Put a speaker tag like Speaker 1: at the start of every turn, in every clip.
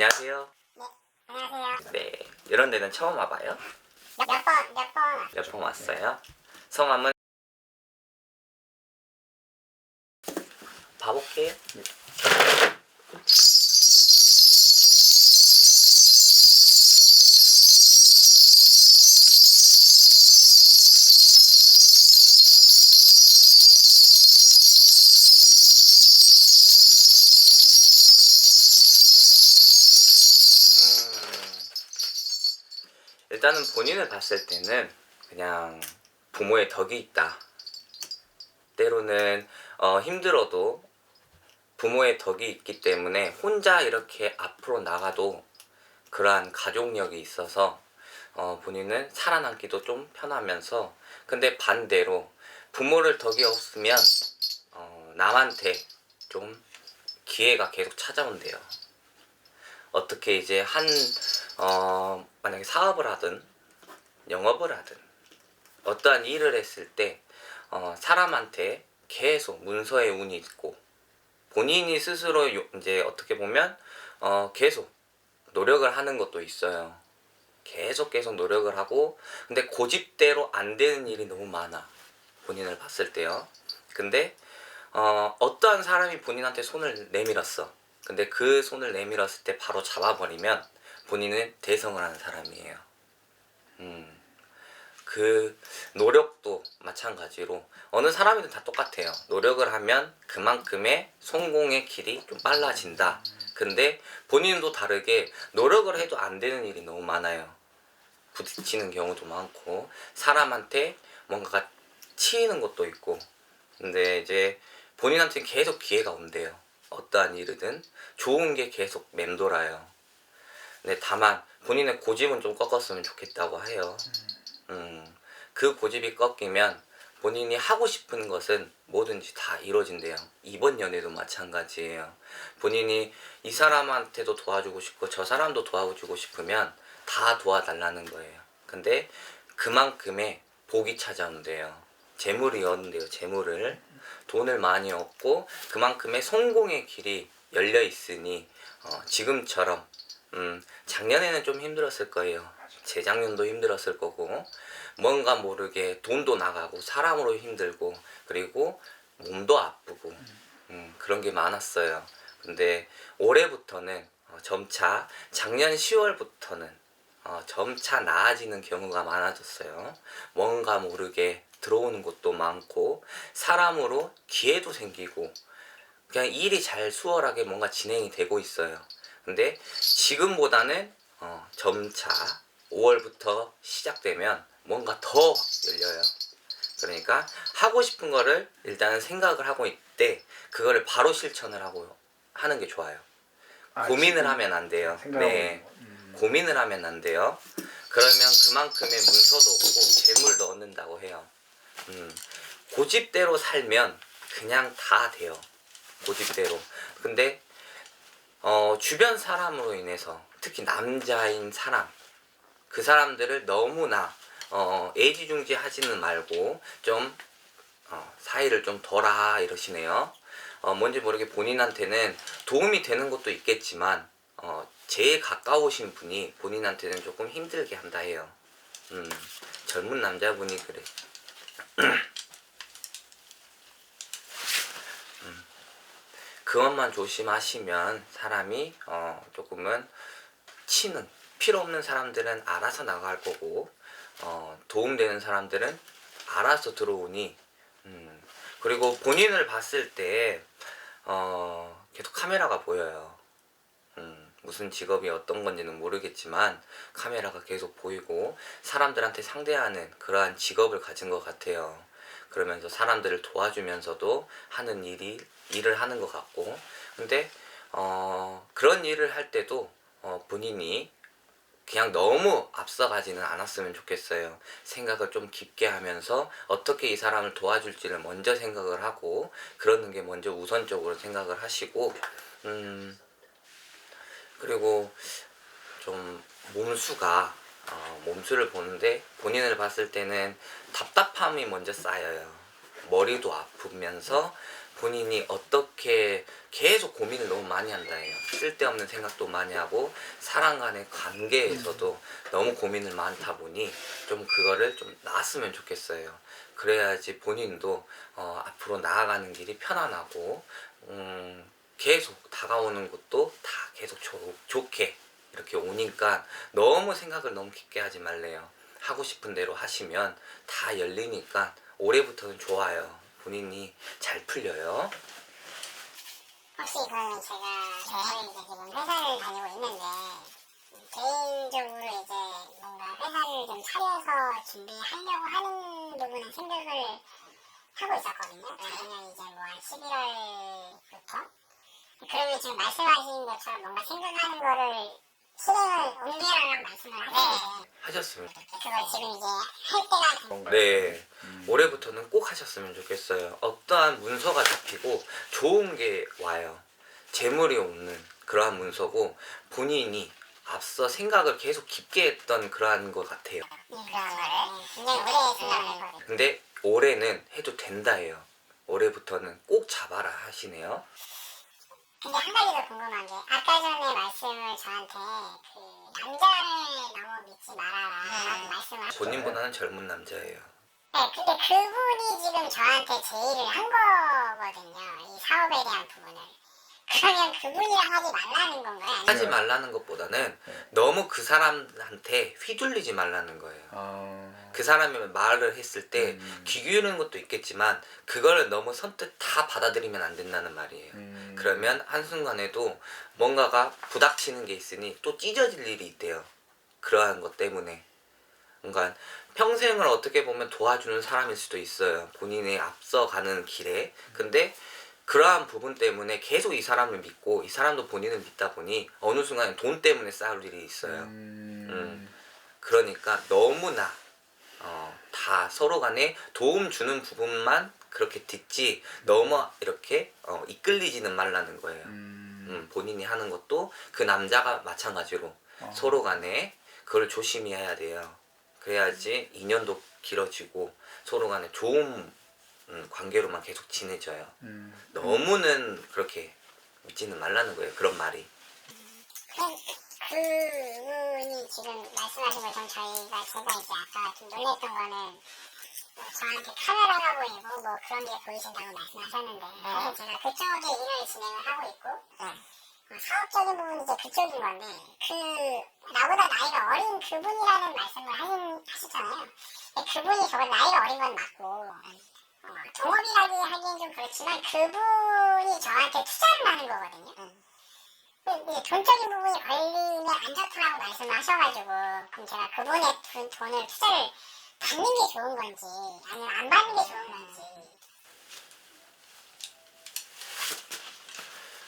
Speaker 1: 안녕하세요.
Speaker 2: 네, 안녕하세요.
Speaker 1: 네, 이런 데는 처음 와봐요?
Speaker 2: 몇 번, 몇 번.
Speaker 1: 몇 번 왔어요? 성함은? 봐볼게요. 일단은 본인을 봤을 때는 그냥 부모의 덕이 있다. 때로는 어, 힘들어도 부모의 덕이 있기 때문에 혼자 이렇게 앞으로 나가도 그러한 가족력이 있어서 어, 본인은 살아남기도 좀 편하면서 근데 반대로 부모를 덕이 없으면 어, 남한테 좀 기회가 계속 찾아온대요. 어떻게 이제 한 어, 만약에 사업을 하든 영업을 하든 어떠한 일을 했을 때 어, 사람한테 계속 문서에 운이 있고 본인이 스스로 요- 이제 어떻게 보면 어, 계속 노력을 하는 것도 있어요. 계속 계속 노력을 하고 근데 고집대로 안 되는 일이 너무 많아 본인을 봤을 때요. 근데 어, 어떠한 사람이 본인한테 손을 내밀었어. 근데 그 손을 내밀었을 때 바로 잡아버리면 본인은 대성을 하는 사람이에요. 음, 그 노력도 마찬가지로 어느 사람이든 다 똑같아요. 노력을 하면 그만큼의 성공의 길이 좀 빨라진다. 근데 본인도 다르게 노력을 해도 안 되는 일이 너무 많아요. 부딪히는 경우도 많고 사람한테 뭔가가 치이는 것도 있고 근데 이제 본인한테 계속 기회가 온대요. 어떠한 일이든 좋은 게 계속 맴돌아요. 근데 다만 본인의 고집은 좀 꺾었으면 좋겠다고 해요. 음, 그 고집이 꺾이면 본인이 하고 싶은 것은 뭐든지 다 이루어진대요. 이번 연애도 마찬가지예요. 본인이 이 사람한테도 도와주고 싶고 저 사람도 도와주고 싶으면 다 도와달라는 거예요. 근데 그만큼의 복이 찾아온대요. 재물이 얻는데요. 재물을 돈을 많이 얻고 그만큼의 성공의 길이 열려 있으니 어, 지금처럼 음, 작년에는 좀 힘들었을 거예요. 재작년도 힘들었을 거고 뭔가 모르게 돈도 나가고 사람으로 힘들고 그리고 몸도 아프고 음, 그런 게 많았어요. 근데 올해부터는 어, 점차 작년 10월부터는 어, 점차 나아지는 경우가 많아졌어요. 뭔가 모르게 들어오는 것도 많고 사람으로 기회도 생기고 그냥 일이 잘 수월하게 뭔가 진행이 되고 있어요. 근데 지금보다는 어, 점차 5월부터 시작되면 뭔가 더 열려요. 그러니까 하고 싶은 거를 일단은 생각을 하고 있대 그거를 바로 실천을 하고 하는 게 좋아요.
Speaker 3: 아,
Speaker 1: 고민을 하면 안 돼요. 네.
Speaker 3: 음.
Speaker 1: 고민을 하면 안 돼요. 그러면 그만큼의 문서도 없고 재물도 얻는다고 해요. 음, 고집대로 살면 그냥 다 돼요. 고집대로. 근데 어, 주변 사람으로 인해서 특히 남자인 사람 그 사람들을 너무나 어, 애지중지 하지는 말고 좀 어, 사이를 좀 덜하 이러시네요. 어, 뭔지 모르게 본인한테는 도움이 되는 것도 있겠지만 어, 제일 가까우신 분이 본인한테는 조금 힘들게 한다 해요. 음, 젊은 남자분이 그래. 그것만 조심하시면 사람이 어, 조금은 치는 필요 없는 사람들은 알아서 나갈 거고 어, 도움되는 사람들은 알아서 들어오니 음, 그리고 본인을 봤을 때 어, 계속 카메라가 보여요. 음, 무슨 직업이 어떤 건지는 모르겠지만 카메라가 계속 보이고 사람들한테 상대하는 그러한 직업을 가진 것 같아요. 그러면서 사람들을 도와주면서도 하는 일이 일을 하는 것 같고 근데 어, 그런 일을 할 때도 어, 본인이 그냥 너무 앞서가지는 않았으면 좋겠어요. 생각을 좀 깊게 하면서 어떻게 이 사람을 도와줄지를 먼저 생각을 하고 그러는 게 먼저 우선적으로 생각을 하시고 음 그리고 좀 몸수가 어, 몸수를 보는데 본인을 봤을 때는 답답함이 먼저 쌓여요. 머리도 아프면서 본인이 어떻게 계속 고민을 너무 많이 한다해요. 쓸데없는 생각도 많이 하고 사람 간의 관계에서도 너무 고민을 많다 보니 좀 그거를 좀 놨으면 좋겠어요. 그래야지 본인도 어, 앞으로 나아가는 길이 편안하고 음, 계속 다가오는 것도 다 계속 좋, 좋게 이렇게 오니까 너무 생각을 너무 깊게 하지 말래요. 하고 싶은 대로 하시면 다 열리니까 올해부터는 좋아요. 본인이 잘 풀려요.
Speaker 2: 혹시 그러면 제가 저는 이제 회사를 다니고 있는데 개인적으로 이제 뭔가 회사를 좀 차려서 준비하려고 하는 부분은 생각을 하고 있었거든요. 작년 이제 뭐 한 11월부터. 그러면 지금 말씀하신 것처럼 뭔가 생각하는 거를 실행을 옮기라는 말씀을 하시는데
Speaker 1: 하셨으면
Speaker 2: 그걸 지금 이제 할 때가 된
Speaker 1: 네. 올해부터는 꼭 하셨으면 좋겠어요. 어떠한 문서가 잡히고 좋은 게 와요. 재물이 오는 그러한 문서고 본인이 앞서 생각을 계속 깊게 했던 그러한 것 같아요.
Speaker 2: 그런 거를 굉장히 오래 생각을 했거든요.
Speaker 1: 근데 올해는 해도 된다예요. 올해부터는 꼭 잡아라 하시네요.
Speaker 2: 근데 한 가지 더 궁금한 게 아까 전에 말씀을 저한테 그 남자를 너무 믿지 말아라 라는 말씀을 하셨어요.
Speaker 1: 본인보다는 젊은 남자예요.
Speaker 2: 네, 근데 그분이 지금 저한테 제의를 한 거거든요. 이 사업에 대한 부분을. 그러면 그분이랑 하지 말라는 건가요? 아니면
Speaker 1: 하지 말라는 것보다는 너무 그 사람한테 휘둘리지 말라는 거예요.
Speaker 3: 아,
Speaker 1: 그 사람이 말을 했을 때
Speaker 3: 음.
Speaker 1: 귀 기울이는 것도 있겠지만 그걸 너무 선뜻 다 받아들이면 안 된다는 말이에요.
Speaker 3: 음.
Speaker 1: 그러면 한순간에도 뭔가가 부닥치는 게 있으니 또 찢어질 일이 있대요. 그러한 것 때문에. 그러니까 평생을 어떻게 보면 도와주는 사람일 수도 있어요. 본인의 앞서가는 길에. 근데 그러한 부분 때문에 계속 이 사람을 믿고 이 사람도 본인을 믿다 보니 어느 순간 돈 때문에 싸울 일이 있어요.
Speaker 3: 음.
Speaker 1: 음. 그러니까 너무나 어, 다 서로 간에 도움 주는 부분만 그렇게 듣지 너무 이렇게 어, 이끌리지는 말라는 거예요.
Speaker 3: 음.
Speaker 1: 음, 본인이 하는 것도 그 남자가 마찬가지로
Speaker 3: 어.
Speaker 1: 서로 간에 그걸 조심히 해야 돼요. 그래야지 인연도 길어지고 서로 간에 좋은 음, 관계로만 계속 지내져요.
Speaker 3: 음.
Speaker 1: 너무는 그렇게 믿지는 말라는 거예요. 그런 말이.
Speaker 2: 그냥 그분이 지금 말씀하신 것처럼 저희가 제가 이제 아까 좀 놀랬던 거는 뭐 저한테 카메라가 보이고 뭐 그런 게 보이신다고 말씀하셨는데 사실 제가 그쪽에 일을 진행을 하고 있고 어, 사업적인 부분이 이제 그쪽인 건데 그 나보다 나이가 어린 그분이라는 말씀을 하신, 하시잖아요. 그분이 저보다 나이가 어린 건 맞고 어, 동업이라기 하기엔 좀 그렇지만 그분이 저한테 투자를 하는 거거든요. 이제 돈적인 부분이 걸리면 안 좋다라고 말씀하셔가지고 그럼 제가 그분의 돈, 돈을 투자를 받는 게 좋은 건지 아니면 안 받는 게 좋은 건지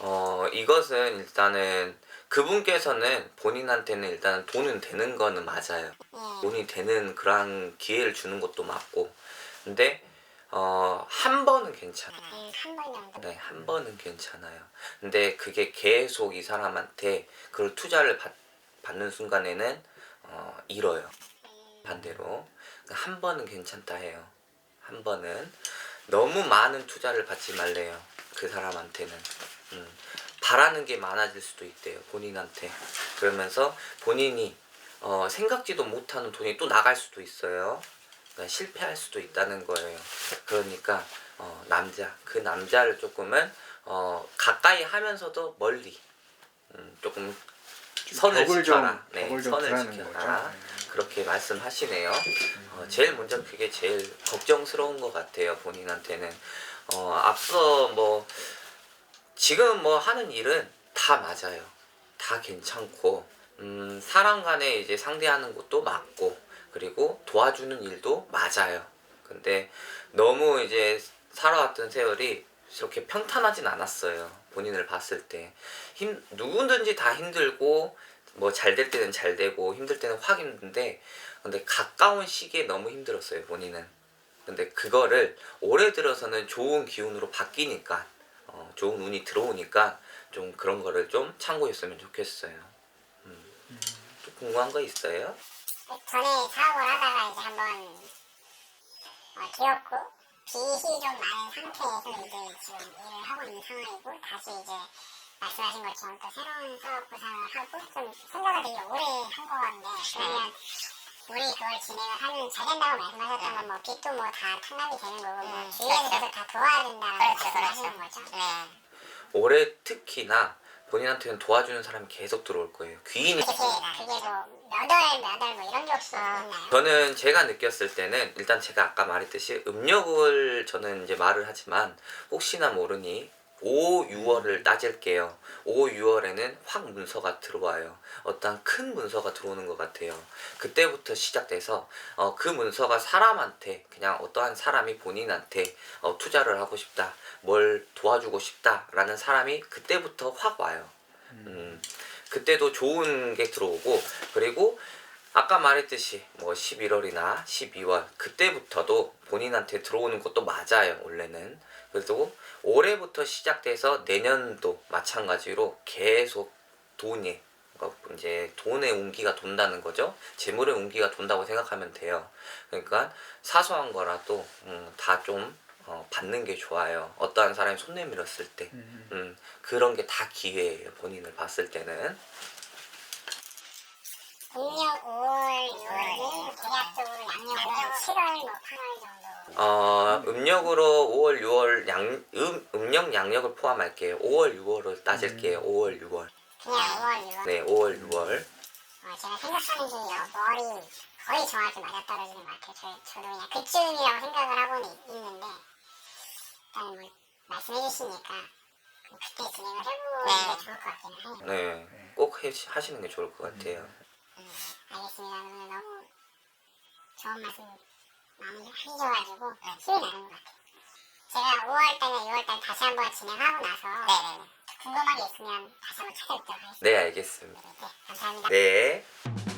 Speaker 1: 어, 이것은 일단은 그분께서는 본인한테는 일단 돈은 되는 거는 맞아요.
Speaker 2: 예.
Speaker 1: 돈이 되는 그런 기회를 주는 것도 맞고. 근데, 어, 한 번은 괜찮아.
Speaker 2: 음, 한번 정도
Speaker 1: 네, 한 번은 괜찮아요. 근데 그게 계속 이 사람한테 그걸 투자를 받, 받는 순간에는, 어, 잃어요. 반대로. 한 번은 괜찮다 해요. 한 번은. 너무 많은 투자를 받지 말래요. 그 사람한테는. 음, 바라는 게 많아질 수도 있대요. 본인한테. 그러면서 본인이 어, 생각지도 못하는 돈이 또 나갈 수도 있어요. 그러니까 실패할 수도 있다는 거예요. 그러니까 어, 남자 그 남자를 조금은 어, 가까이 하면서도 멀리 음, 조금 선을
Speaker 3: 벽을
Speaker 1: 지켜라.
Speaker 3: 좀,
Speaker 1: 네,
Speaker 3: 벽을 좀
Speaker 1: 선을
Speaker 3: 두라는
Speaker 1: 지켜라.
Speaker 3: 거죠.
Speaker 1: 그렇게 말씀하시네요. 어, 제일 먼저 그게 제일 걱정스러운 것 같아요. 본인한테는 어, 앞서 뭐 지금 뭐 하는 일은 다 맞아요. 다 괜찮고 음, 사람 간에 이제 상대하는 것도 맞고 그리고 도와주는 일도 맞아요. 근데 너무 이제 살아왔던 세월이 이렇게 평탄하진 않았어요. 본인을 봤을 때. 힘, 누구든지 다 힘들고, 뭐 잘 될 때는 잘 되고, 힘들 때는 확 힘든데, 근데 가까운 시기에 너무 힘들었어요, 본인은. 근데 그거를 올해 들어서는 좋은 기운으로 바뀌니까, 어, 좋은 운이 들어오니까, 좀 그런 거를 좀 참고했으면 좋겠어요. 음. 또 궁금한 거 있어요?
Speaker 2: 전에 사업을 하다가 이제 한번 어, 기업고 빚이 좀 많은 상태에서 이제 지금 일을 하고 있는 상황이고 다시 이제 말씀하신 것처럼 또 새로운 사업 구상을 하고 좀 생각을 되게 오래 한거 같은데 그러면 우리 그걸 진행을 하면 잘 된다고 말씀하셨던 건뭐 빚도 뭐 다 탕감이 되는 거고 뭐 주위에서 계속 다 도와야 된다고 말씀하시는 거죠. 네.
Speaker 1: 올해 특히나 본인한테는 도와주는 사람이 계속 들어올 거예요. 귀인이
Speaker 2: 그게 그게 뭐몇월몇월 뭐 이런 게 있나요?
Speaker 1: 저는 제가 느꼈을 때는 일단 제가 아까 말했듯이 음력을 저는 이제 말을 하지만 혹시나 모르니 5, 6월을 따질게요. 5, 6월에는 확 문서가 들어와요. 어떤 큰 문서가 들어오는 것 같아요. 그때부터 시작돼서 어, 그 문서가 사람한테 그냥 어떠한 사람이 본인한테 어, 투자를 하고 싶다, 뭘 도와주고 싶다라는 사람이 그때부터 확 와요. 음, 그때도 좋은 게 들어오고 그리고 아까 말했듯이 뭐 11월이나 12월 그때부터도 본인한테 들어오는 것도 맞아요 원래는 그래도 올해부터 시작돼서 내년도 마찬가지로 계속 돈이 그러니까 이제 돈의 운기가 돈다는 거죠? 재물의 운기가 돈다고 생각하면 돼요. 그러니까 사소한 거라도 음, 다좀 어, 받는 게 좋아요. 어떠한 사람이 손 내밀었을 때. 음, 그런 게 다 기회예요 본인을 봤을 때는
Speaker 2: 음력 5월, 6월은 대략적으로 양력으로 7월, 뭐 8월 정도.
Speaker 1: 어, 음력으로 5월, 6월 양, 음, 음력, 양력을 포함할게요. 5월, 6월을 따질게요. 5월, 6월.
Speaker 2: 그냥 5월, 6월.
Speaker 1: 네, 5월, 6월.
Speaker 2: 어, 제가 생각하는 게 머리 거의 정확히 맞아떨어지는 것 같아요. 저, 저도 그냥 그쯤이라고 생각을 하고는 있- 있는데 일단 뭐 말씀해 주시니까 그때 진행을 해보는 게 좋을 것 같기는 해요.
Speaker 1: 네, 꼭 해, 하시는 게 좋을 것 같아요.
Speaker 2: 음, 알겠습니다. 오늘 너무 좋은 말씀 많이 해주셔가지고 힘이 나는 것 같아요. 제가 5월달에 6월달 다시 한번 진행하고 나서 궁금한 게 있으면 다시 한번 찾아뵙도록 하겠습니다.
Speaker 1: 네, 알겠습니다.
Speaker 2: 네, 감사합니다.
Speaker 1: 네.